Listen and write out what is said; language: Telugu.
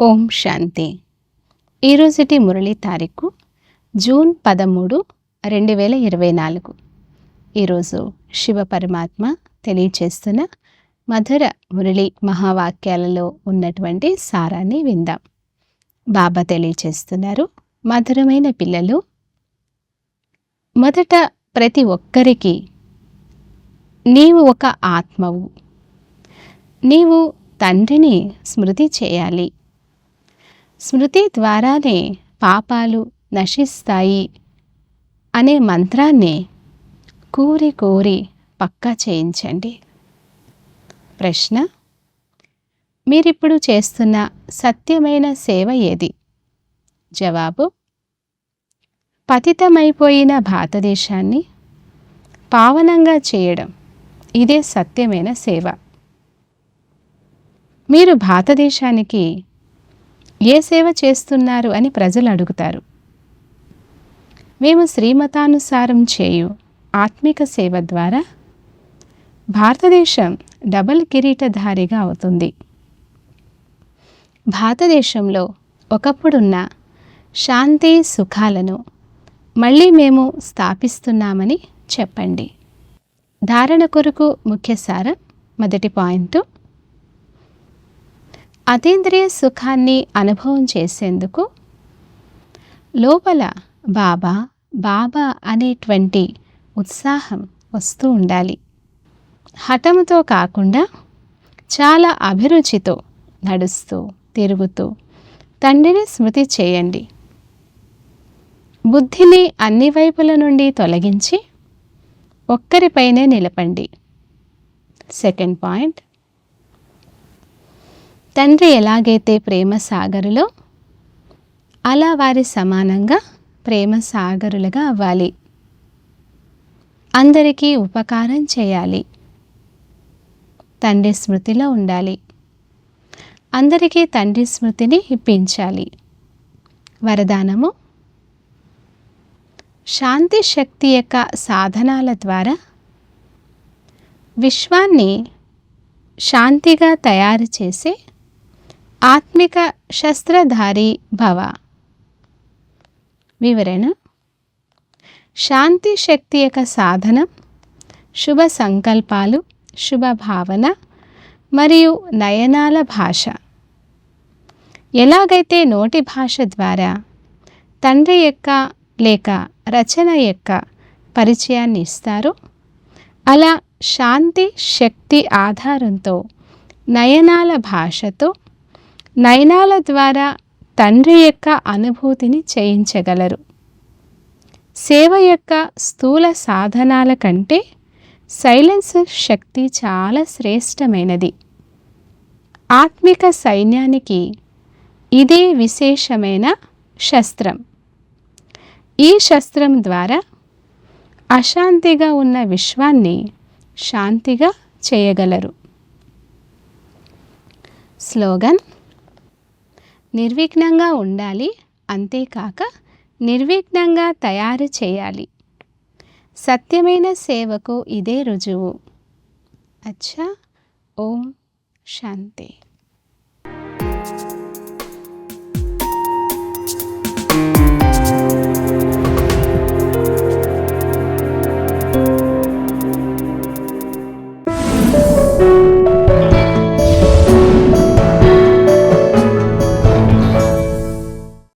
ఓం శాంతి. ఈరోజుటి మురళి తారీఖు జూన్ పదమూడు రెండు వేల ఇరవై నాలుగు. ఈరోజు శివ పరమాత్మ తెలియచేస్తున్న మధుర మురళి మహావాక్యాలలో ఉన్నటువంటి సారాన్ని విందాం. బాబా తెలియచేస్తున్నారు మధురమైన పిల్లలు. మొదట ప్రతి ఒక్కరికి నీవు ఒక ఆత్మవు. నీవు తండ్రిని స్మృతి చేయాలి. స్మృతి ద్వారానే పాపాలు నశిస్తాయి అనే మంత్రాన్ని కూరి కోరి పక్కా చేయించండి. ప్రశ్న మీరిప్పుడు చేస్తున్న సత్యమైన సేవ ఏది? జవాబు పతితమైపోయిన భారతదేశాన్ని పావనంగా చేయడం ఇదే సత్యమైన సేవ. మీరు భారతదేశానికి ఏ సేవ చేస్తున్నారు అని ప్రజలు అడుగుతారు. మేము శ్రీమతానుసారం చేయు ఆత్మిక సేవ ద్వారా భారతదేశం డబల్ కిరీటధారిగా అవుతుంది. భారతదేశంలో ఒకప్పుడున్న శాంతి సుఖాలను మళ్ళీ మేము స్థాపిస్తున్నామని చెప్పండి. ధారణ కొరకు ముఖ్య సారం మొదటి పాయింట్ అతీంద్రియ సుఖాన్ని అనుభవం చేసేందుకు లోపల బాబా బాబా అనేటువంటి ఉత్సాహం వస్తూ ఉండాలి. హఠముతో కాకుండా చాలా అభిరుచితో నడుస్తూ తిరుగుతూ తండ్రిని స్మృతి చేయండి. బుద్ధిని అన్ని వైపుల నుండి తొలగించి ఒక్కరిపైనే నిలపండి. సెకండ్ పాయింట్ తండ్రి ఎలాగైతే ప్రేమ సాగరులో అలా వారి సమానంగా ప్రేమ సాగరులుగా అవ్వాలి. అందరికీ ఉపకారం చేయాలి. తండ్రి స్మృతిలో ఉండాలి. అందరికీ తండ్రి స్మృతిని ఇప్పించాలి. వరదానము? శాంతి శక్తి యొక్క సాధనాల ద్వారా విశ్వాన్ని శాంతిగా తయారు చేసే ఆత్మిక శస్త్రధారి భవ. వివరణ. శాంతి శక్తి యొక్క సాధనం శుభ సంకల్పాలు శుభ భావన మరియు నయనాల భాష. ఎలాగైతే నోటి భాష ద్వారా తండ్రి యొక్క లేక రచన యొక్క పరిచయాన్ని ఇస్తారో అలా శాంతి శక్తి ఆధారంతో నయనాల భాషతో నయనాల ద్వారా తండ్రి యొక్క అనుభూతిని చేయించగలరు. సేవ యొక్క స్థూల సాధనాల కంటే సైలెన్స్ శక్తి చాలా శ్రేష్టమైనది. ఆత్మిక సైన్యానికి ఇదే విశేషమైన శస్త్రం. ఈ శస్త్రం ద్వారా అశాంతిగా ఉన్న విశ్వాన్ని శాంతిగా చేయగలరు. స్లోగన్ నిర్విఘ్నంగా ఉండాలి. అంతేకాక నిర్విఘ్నంగా తయారు చేయాలి. సత్యమైన సేవకు ఇదే రుజువు. అచ్చా. ఓం. శాంతి.